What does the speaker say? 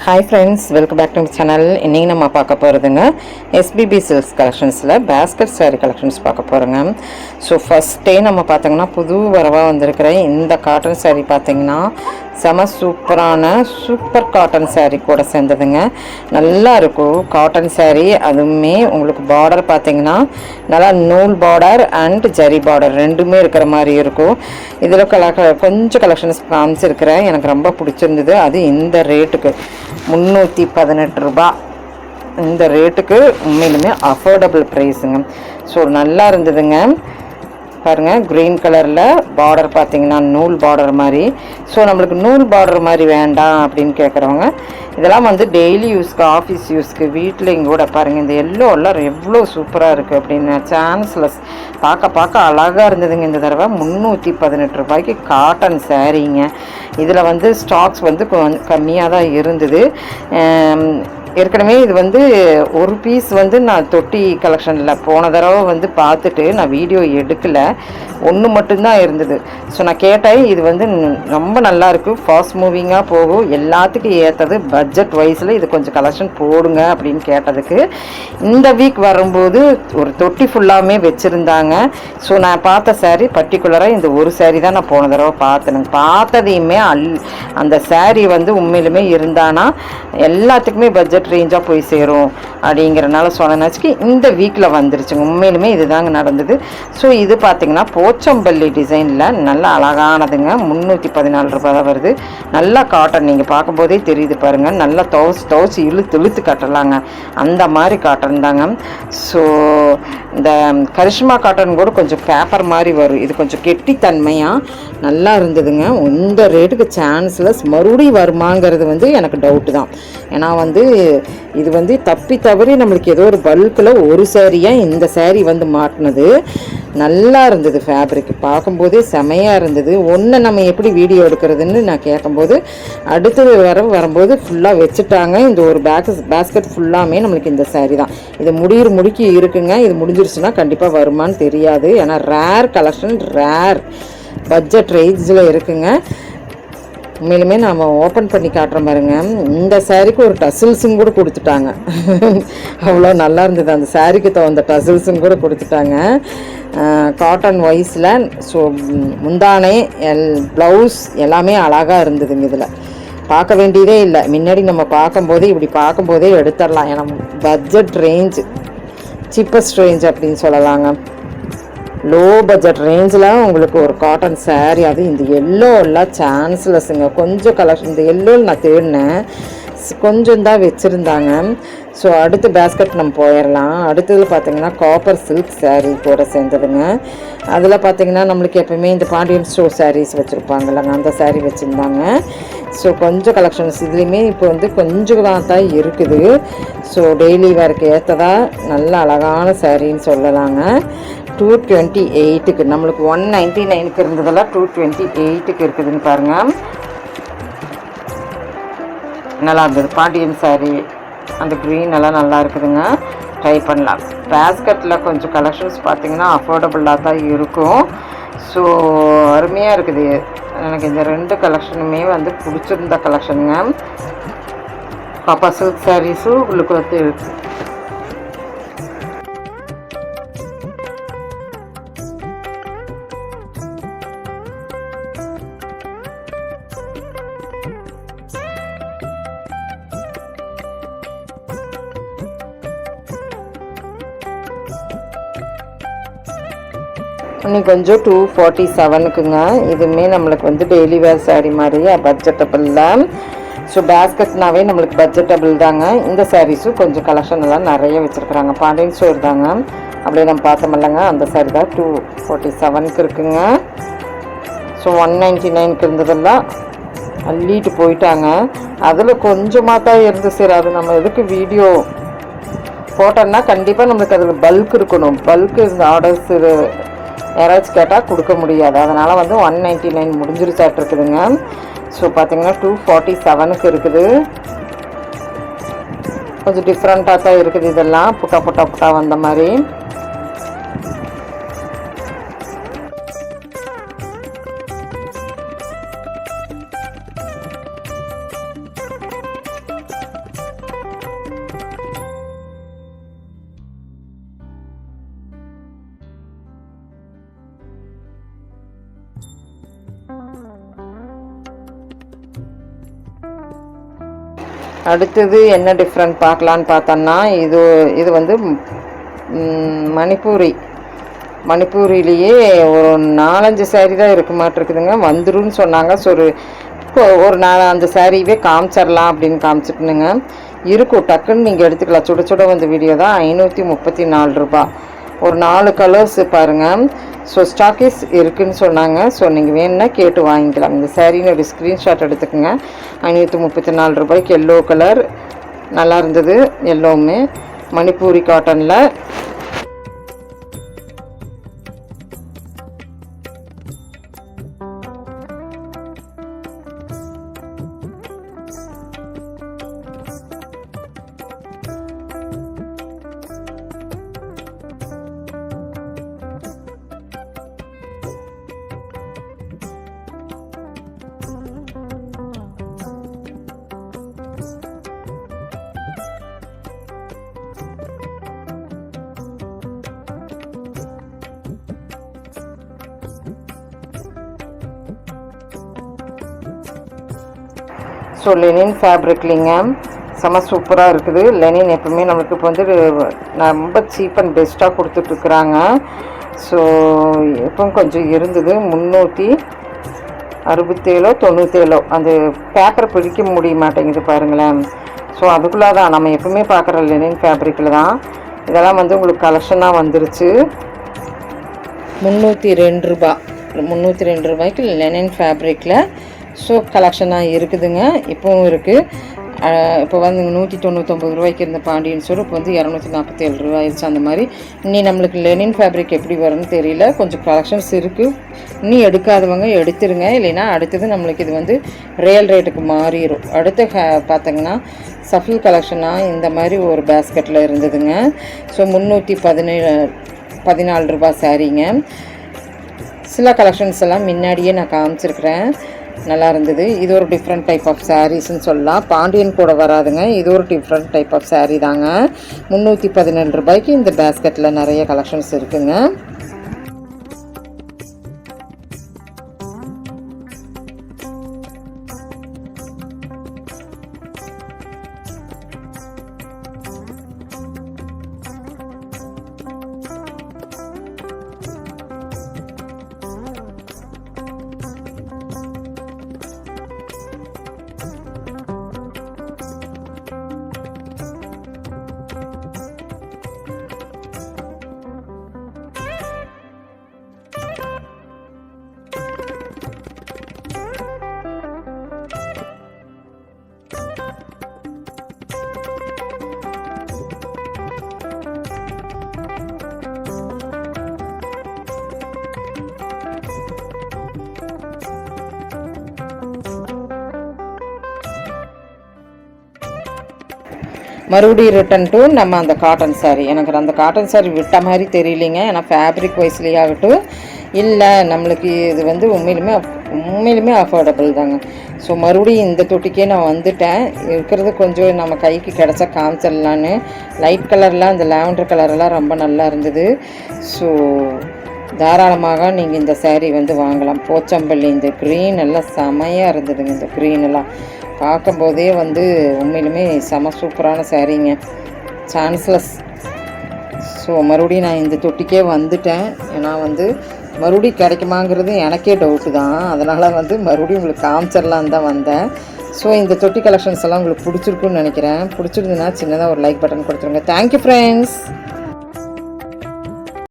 Hi friends welcome back to channel இன்றைக்கி நம்ம பார்க்க போகிறதுங்க எஸ்பிபி சில்க்ஸ் கலெக்ஷன்ஸில் பேஸ்கட் saree கலெக்ஷன்ஸ் பார்க்க போகிறோங்க ஸோ ஃபஸ்ட்டே நம்ம பார்த்தோங்கன்னா புது வரவாக வந்திருக்கிற இந்த காட்டன் சாரீ பார்த்தீங்கன்னா செம சூப்பரான சூப்பர் காட்டன் சாரீ கூட சேர்ந்ததுங்க. நல்லா இருக்கும் காட்டன் சாரீ அதுவுமே உங்களுக்கு பார்டர் பார்த்தீங்கன்னா நல்லா நூல் பார்டர் அண்ட் ஜரி பார்டர் ரெண்டுமே இருக்கிற மாதிரி இருக்கும். இதில் கல கொஞ்சம் கலெக்ஷன்ஸ் காமிச்சிருக்கிறேன். எனக்கு ரொம்ப பிடிச்சிருந்தது. அது இந்த ரேட்டுக்கு முந்நூற்றி பதினெட்டு ரூபா. இந்த ரேட்டுக்கு உண்மையிலுமே அஃபோர்டபுள் ப்ரைஸுங்க ஸோ நல்லா இருந்ததுங்க. பாருங்கள் க்ரீன் கலரில் பார்டர் பார்த்தீங்கன்னா நூல் பார்டர் மாதிரி. ஸோ நம்மளுக்கு நூல் பார்டர் மாதிரி வேண்டாம் அப்படின்னு கேட்குறவங்க இதெல்லாம் வந்து டெய்லி யூஸ்க்கு ஆஃபீஸ் யூஸ்க்கு வீட்லேயும் கூட பாருங்கள் இந்த எல்லோ எல்லாம் எவ்வளோ சூப்பராக இருக்குது அப்படின்னு சான்ஸ்லெஸ் பார்க்க பார்க்க அழகாக இருந்ததுங்க இந்த தடவை. முந்நூற்றி பதினெட்டு ரூபாய்க்கு காட்டன் சேரீங்க இதில் வந்து ஸ்டாக்ஸ் வந்து கம்மியாக தான் இருந்தது. ஏற்கனவே இது வந்து ஒரு பீஸ் வந்து நான் தொட்டி கலெக்ஷனில் போன தடவை வந்து பார்த்துட்டு நான் வீடியோ எடுக்கலை. ஒன்று மட்டும்தான் இருந்தது. ஸோ நான் கேட்டேன் இது வந்து ரொம்ப நல்லாயிருக்கு ஃபாஸ்ட் மூவிங்காக போகும். எல்லாத்துக்கும் ஏற்றது பட்ஜெட் வைஸில் இது கொஞ்சம் கலெக்ஷன் போடுங்க அப்படின்னு கேட்டதுக்கு. இந்த வீக் வரும்போது ஒரு தொட்டி ஃபுல்லாமே வச்சுருந்தாங்க. ஸோ நான் பார்த்த சாரீ பர்டிகுலராக இந்த ஒரு saree தான் நான் போன தடவை பார்த்தேன். பார்த்ததையுமே அல் அந்த சாரீ வந்து உண்மையிலுமே இருந்தானா? எல்லாத்துக்குமே பட்ஜெட் ரேஞ்சாக போய் சேரும் அப்படிங்கிறனால சொன்னனாச்சுக்கு இந்த வீக்கில் வந்துருச்சுங்க. உண்மையிலுமே இதுதாங்க நடந்தது. ஸோ இது பார்த்தீங்கன்னா போச்சம்பள்ளி டிசைனில் நல்ல அழகானதுங்க. முந்நூற்றி பதினாலு ரூபாய் தான் வருது. நல்லா காட்டன் நீங்கள் பார்க்கும்போதே தெரியுது பாருங்கள் நல்லா துவச்சி துவச்சி இழுத்து இழுத்து கட்டலாங்க. அந்த மாதிரி காட்டன் தாங்க. ஸோ இந்த கரிஷ்மா காட்டன் கூட கொஞ்சம் பேப்பர் மாதிரி வரும். இது கொஞ்சம் கெட்டித்தன்மையாக நல்லா இருந்ததுங்க. இந்த ரேட்டுக்கு சான்ஸ்லஸ் மறுபடியும் வருமாங்கிறது வந்து எனக்கு டவுட்டு தான். ஏன்னா வந்து இது வந்து தப்பி தவறி நம்மளுக்கு ஏதோ ஒரு பல்கில் ஒரு சேரீயாக இந்த சேரீ வந்து மாட்டினது. நல்லா இருந்தது ஃபேப்ரிக் பார்க்கும்போதே செமையாக இருந்தது. ஒன்று நம்ம எப்படி வீடியோ எடுக்கிறதுன்னு நான் கேட்கும்போது அடுத்தது வர வரும்போது ஃபுல்லாக வச்சுட்டாங்க. இந்த ஒரு பேக் பேஸ்கெட் ஃபுல்லாமே நம்மளுக்கு இந்த சேரீ தான். இது முடியிற முடிக்கி இருக்குங்க. இது முடிஞ்சிருச்சுன்னா கண்டிப்பாக வருமான்னு தெரியாது. ஏன்னா ரேர் கலெக்ஷன் ரேர் பட்ஜெட் ரேஞ்சில் இருக்குங்க. உண்மையிலுமே நாம் ஓப்பன் பண்ணி காட்டுற பாருங்க இந்த சாரீக்கு ஒரு டசில்ஸும் கூட கொடுத்துட்டாங்க. அவ்வளோ நல்லா இருந்தது. அந்த சாரீக்கு தகுந்த டசில்ஸும் கூட கொடுத்துட்டாங்க. காட்டன் வைஸில் ஸோ முந்தானே எல் ப்ளவுஸ் எல்லாமே அழகாக இருந்ததுங்க இதில். பார்க்க வேண்டியதே இல்லை. முன்னாடி நம்ம பார்க்கும்போதே இப்படி பார்க்கும்போதே எடுத்துடலாம். ஏன்னா பட்ஜெட் ரேஞ்ச் சீப்பஸ்ட் ரேஞ்ச் அப்படின்னு சொல்லலாங்க. லோ பட்ஜெட் ரேஞ்சில் உங்களுக்கு ஒரு காட்டன் சேரீ அது இந்த எல்லோ எல்லாம் சான்ஸ்லெஸ்ஸுங்க கொஞ்சம் கலெக்ஷன் இந்த எல்லோவில் நான் தேடினேன். ஸ்- கொஞ்சம் தான் வச்சுருந்தாங்க. ஸோ அடுத்து பேஸ்கெட் நம்ம போயிடலாம் அடுத்தது பார்த்தீங்கன்னா காப்பர் சில்க் saree கூட சேர்ந்ததுங்க. அதில் பார்த்தீங்கன்னா நம்மளுக்கு எப்பவுமே இந்த பாண்டியன் ஸ்டோர் சாரீஸ் வச்சுருப்பாங்கல்லங்க. அந்த சாரீ வச்சுருந்தாங்க. ஸோ கொஞ்சம் கலெக்ஷன்ஸ் இதுலேயுமே இப்போ வந்து கொஞ்சம் தான் இருக்குது. ஸோ டெய்லி வேருக்கு ஏற்றதா நல்ல அழகான சாரின்னு சொல்லலாங்க. டூ டுவெண்ட்டி எயிட்டுக்கு நம்மளுக்கு ஒன் நைன்ட்டி நைனுக்கு இருந்ததெல்லாம் டூ டுவெண்ட்டி எயிட்டுக்கு இருக்குதுன்னு பாருங்கள் நல்லா இருந்தது. பாண்டியன் saree அந்த க்ரீன் எல்லாம் நல்லா இருக்குதுங்க. ட்ரை பண்ணலாம். பேஸ்கட்டில் கொஞ்சம் கலெக்ஷன்ஸ் பார்த்தீங்கன்னா அஃபோர்டபுளாக தான் இருக்கும். ஸோ அருமையாக இருக்குது. எனக்கு இந்த ரெண்டு கலெக்ஷனுமே வந்து பிடிச்சிருந்த கலெக்ஷனுங்க பாப்பா சில்க் சாரீஸும் உங்களுக்கு வந்து இன்னைக்கு கொஞ்சம் டூ ஃபார்ட்டி செவனுக்குங்க இதுவுமே நம்மளுக்கு வந்து டெய்லி வேர் saree பட்ஜெட்டபிள் பட்ஜெட்டபிளில் ஸோ பேஸ்கட்னாவே நம்மளுக்கு பட்ஜெட்டபிள் தாங்க. இந்த சாரீஸும் கொஞ்சம் கலெக்ஷன் எல்லாம் நிறைய வச்சுருக்குறாங்க. பாண்டியன் ஸ்டோர் தாங்க. அப்படியே நம்ம பார்த்தோமில்லங்க அந்த saree தான் டூ ஃபார்ட்டி செவனுக்கு இருக்குங்க. ஸோ ஒன் நைன்ட்டி நைனுக்கு இருந்ததெல்லாம் அள்ளிட்டு போயிட்டாங்க. அதில் கொஞ்சமாக தான் இருந்து சரி அது நம்ம எதுக்கு வீடியோ போட்டோன்னா கண்டிப்பாக நம்மளுக்கு அதில் பல்க் இருக்கணும். பல்க் இந்த ஆர்டர்ஸ் யாராச்சும் கேட்டால் கொடுக்க முடியாது. அதனால் வந்து ஒன் நைன்ட்டி நைன் முடிஞ்சிருச்சாட்ருக்குதுங்க ஸோ பார்த்தீங்கன்னா டூ ஃபார்ட்டி செவனுக்கு இருக்குது. கொஞ்சம் டிஃப்ரெண்ட்டாக தான் இருக்குது இதெல்லாம். புட்டா புட்டா புட்டா வந்த மாதிரி. அடுத்தது என்ன டிஃப்ரெண்ட் பார்க்கலான்னு பார்த்தோன்னா இது இது வந்து மணிப்பூரி. மணிப்பூரிலேயே ஒரு நாலஞ்சு saree தான் இருக்க மாட்டிருக்குதுங்க. வந்துருன்னு சொன்னாங்க. ஸோ ஒரு ஒரு நாலு அந்த சாரீவே காமிச்சிடலாம் அப்படின்னு காமிச்சிட்டுனுங்க இருக்கும் டக்குன்னு நீங்கள் எடுத்துக்கலாம். சுட சுட வந்த வீடியோ தான். ஐநூற்றி முப்பத்தி நாலு ரூபா ஒரு நாலு கலர்ஸ் பாருங்கள் ஸோ ஸ்டாக்கீஸ் இருக்குன்னு சொன்னாங்க. ஸோ நீங்கள் வேணும்னா கேட்டு வாங்கிக்கலாம். இந்த சாரின்னு ஒரு ஸ்க்ரீன்ஷாட் எடுத்துக்கோங்க. ஐநூற்றி முப்பத்தி நாலு ரூபாய்க்கு எல்லோ கலர் நல்லா இருந்தது. எல்லோவுமே மணிப்பூரி காட்டனில் ஸோ லெனின் ஃபேப்ரிக்லிங்க செம சூப்பராக இருக்குது. லெனின் எப்பவுமே நம்மளுக்கு இப்போ வந்து ரொம்ப சீப் அண்ட் பெஸ்ட்டாக கொடுத்துட்ருக்குறாங்க. ஸோ இப்போ கொஞ்சம் இருந்தது. முந்நூற்றி அறுபத்தேழோ தொண்ணூற்றேழோ அந்த பேப்பர் பிடிக்க முடிய மாட்டேங்குது பாருங்களேன். ஸோ அதுக்குள்ளே தான் நம்ம எப்பவுமே பார்க்குற லெனின் ஃபேப்ரிக்கில் தான். இதெல்லாம் வந்து உங்களுக்கு கலெக்ஷனாக வந்துருச்சு. முந்நூற்றி ரெண்டு ரூபா. முந்நூற்றி ரெண்டு ரூபாய்க்கு லெனின் ஃபேப்ரிக்கில் ஸோ கலெக்ஷனாக இருக்குதுங்க. இப்போவும் இருக்குது இப்போ வந்து நூற்றி தொண்ணூத்தொம்பது ரூபாய்க்கு இருந்த பாண்டியன் சோறு இப்போ வந்து இரநூத்தி நாற்பத்தேழு ரூபா ஆயிடுச்சு அந்த மாதிரி. இனி நம்மளுக்கு லெனின் ஃபேப்ரிக் எப்படி வரும்னு தெரியல. கொஞ்சம் கலெக்ஷன்ஸ் இருக்குது நீ எடுக்காதவங்க எடுத்துருங்க. இல்லைன்னா அடுத்தது நம்மளுக்கு இது வந்து ரியல் ரேட்டுக்கு மாறிடும் அடுத்து பார்த்தீங்கன்னா சஃபில் கலெக்ஷனாக இந்த மாதிரி ஒரு பேஸ்கெட்டில் இருந்ததுங்க. ஸோ முந்நூற்றி பதினேழு பதினாலு ரூபா சாரீங்க சில கலெக்ஷன்ஸ் எல்லாம் முன்னாடியே நான் காமிச்சிருக்கிறேன். நல்லா இருந்தது இது ஒரு டிஃப்ரெண்ட் டைப் ஆஃப் சாரீஸ்ன்னு சொல்லலாம். பாண்டியன் கூட வராதுங்க. இது ஒரு டிஃப்ரெண்ட் டைப் ஆஃப் சாரீ தாங்க. முந்நூற்றி பதினேழு ரூபாய்க்கு இந்த பேஸ்கெட்டில் நிறைய கலெக்ஷன்ஸ் இருக்குங்க. மறுபடியும் ரிட்டன் டு நம்ம அந்த காட்டன் சாரீ எனக்கு அந்த காட்டன் சாரீ விட்ட மாதிரி தெரியலிங்க. ஏன்னா ஃபேப்ரிக் வைஸ்லேயே ஆகட்டும். இல்லை நம்மளுக்கு இது வந்து உண்மையிலுமே உண்மையிலுமே அஃபோர்டபுள் தாங்க. ஸோ மறுபடியும் இந்த தொட்டிக்கே நான் வந்துட்டேன். இருக்கிறது கொஞ்சம் நம்ம கைக்கு கிடச்சா காமிச்சிடலான்னு. லைட் கலர்லாம் அந்த லாவெண்டர் கலரெல்லாம் ரொம்ப நல்லா இருந்தது. ஸோ தாராளமாக நீங்கள் இந்த சேரீ வந்து வாங்கலாம். போச்சம்பள்ளி இந்த க்ரீன் எல்லாம் செமையாக இருந்ததுங்க இந்த க்ரீன் எல்லாம். பார்க்கும்போதே வந்து உண்மையிலுமே செம சூப்பரான சாரீங்க சான்ஸ்லெஸ் ஸோ மறுபடியும் நான் இந்த தொட்டிக்கே வந்துட்டேன். ஏன்னா வந்து மறுபடியும் கிடைக்குமாங்கிறது எனக்கே டவுட்டு தான். அதனால் வந்து மறுபடியும் உங்களுக்கு காமிச்சிடலான்னு தான் வந்தேன். ஸோ இந்த தொட்டி கலெக்ஷன்ஸ் எல்லாம் உங்களுக்கு பிடிச்சிருக்குன்னு நினைக்கிறேன். பிடிச்சிருந்துன்னா சின்னதாக ஒரு லைக் பட்டன் கொடுத்துருங்க. Thank you friends